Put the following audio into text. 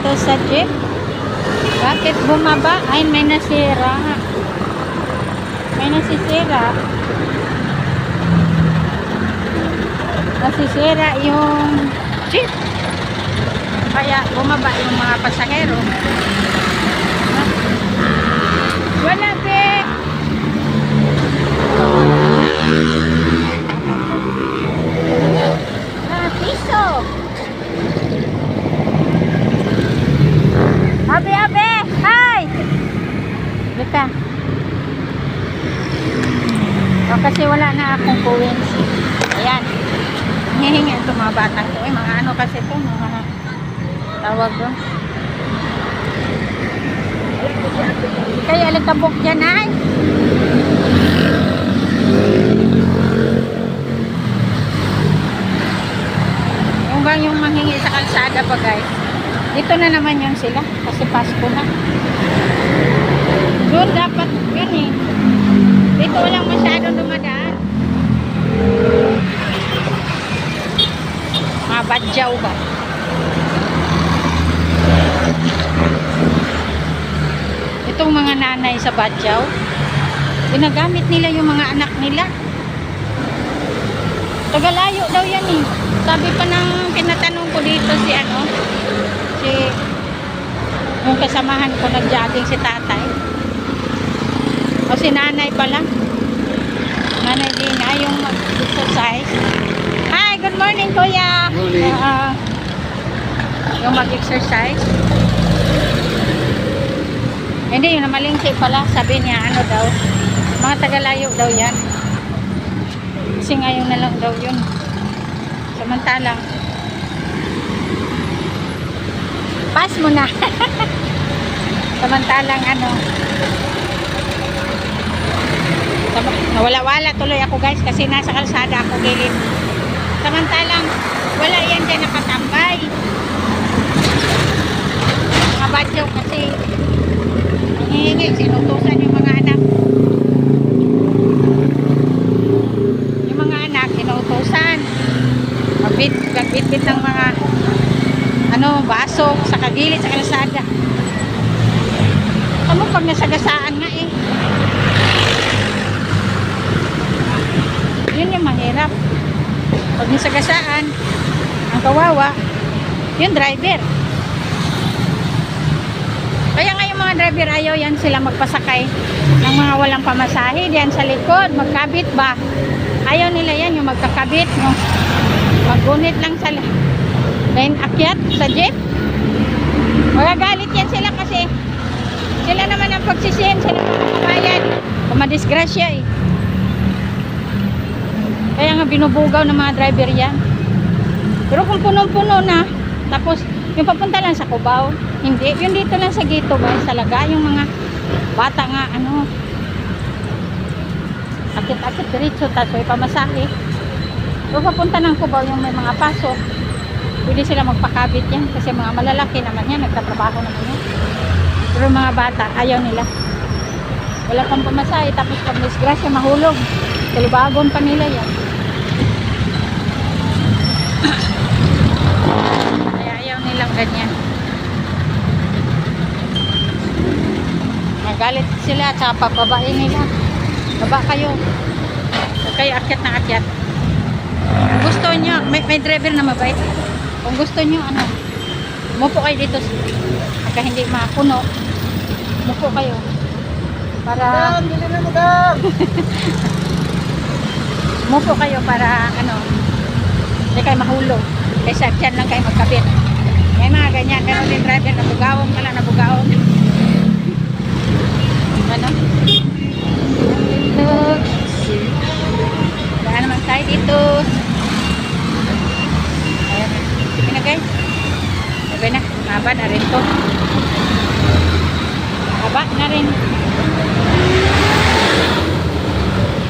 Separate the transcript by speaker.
Speaker 1: dito sa jeep. Bakit bumaba? Ay, may nasira. May nasisira. Nasisira yung jeep. Kaya bumaba yung mga pasahero. O, kasi wala na akong coins. Ayan. Hihingi ito mga batang to. Eh, mga ano kasi ito, mga tawag doon. Kaya alikabok dyan ay. Yung bang yung manghingi sa kalsada pa guys. Dito na naman yun sila. Kasi Pasko na. Doon dapat yun eh. Dito walang masyadong dumadaan. Mga badyaw ba? Itong mga nanay sa badyaw, ginagamit nila yung mga anak nila. Tagalayo daw yan eh. Sabi pa ng tinatanong ko dito si ano, si yung kasamahan ko nag-jogging si tatay. Si nanay pala. Nanay Dina, yung mag-exercise. Hi, good morning kuya.
Speaker 2: Morning.
Speaker 1: Ah, yung mag-exercise. Hindi, yung namalingki pala. Sabi niya, ano daw, mga tagalayo daw yan. Kasi ngayon na lang daw yun. Samantalang, pass mo na. Samantalang ano, nawala-wala tuloy ako guys kasi nasa kalsada ako gilid. Samantalang, wala yan dyan nakatambay. Mga badyaw kasi, nangihingi, sinutusan yung mga anak. Yung mga anak, sinutusan. Magbit, magbitbit ng mga ano, baso sa kagilid sa kalsada. Ano pag nasagasaan nga eh. Yun yung mahirap. Pag nasagasaan, ang kawawa, yung driver. Kaya nga yung mga driver ayaw yan sila magpasakay ng mga walang pamasahe diyan sa likod, magkabit ba? Ayaw nila yan yung magkakabit, no? Magunit lang sa lane akyat sa jeep. Magagalit yan sila kasi sila naman ang pagsisihin, sila ang kabayan. Kumadisgrasya eh. Nga binubugaw ng mga driver yan. Pero kung punong-puno na, tapos yung papunta lang sa Cubao, hindi. Yung dito lang sa Gito guys, talaga yung mga bata nga, ano, akit-akit diretso, tapos may pamasahe. Pero papunta ng Cubao yung may mga pasok, pwede sila magpakabit yan kasi mga malalaki naman yan, nagtatrabaho naman yan. Pero mga bata, ayaw nila. Wala pang pamasahe, tapos pag disgrasya, mahulog. Kalibagon pa nila yan. Kaya ayaw nilang ganyan. Magalit sila at saka pababain nila. Baba kayo. Huwag kayo akyat na akyat. Kung gusto nyo, may, may driver na mabait. Kung gusto nyo, ano, mupo kayo dito. Pagka hindi mapuno, mupo kayo. Para,
Speaker 2: Madam, dili na madam.
Speaker 1: mupo kayo para, ano, hindi kayo mahulog. Kaysa dyan lang kayo magkabit. May mga ganyan. Meron din driver na bugawon ka lang na bugawon. Ano? Dito. Daan naman tayo dito. Ayan. Sige na guys. Sabi na. Haba na rin to. Haba na rin.